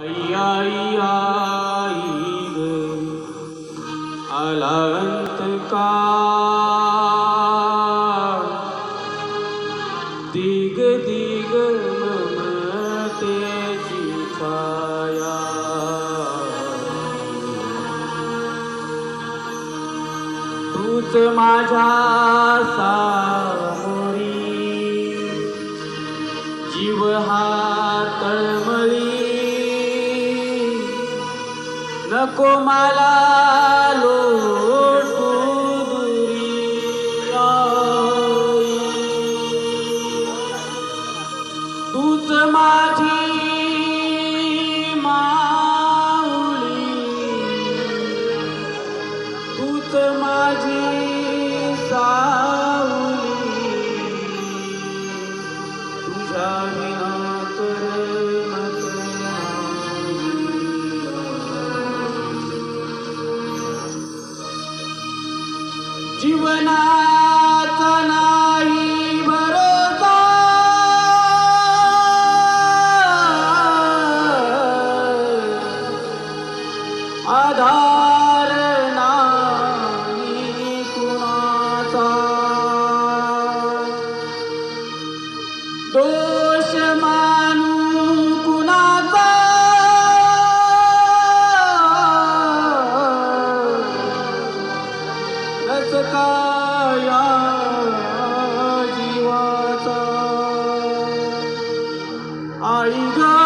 आई आई आई ग आला अंतकाळ दिग दिग ममतेची छाया तूच माझ्या सामोरी जीव हा नको मला लोटू तूच माझी माऊली. तूच माझी जीवनाचा नाही भरोसा. आधार नाही कुणाचा. दो काया जीवाचा. आई गा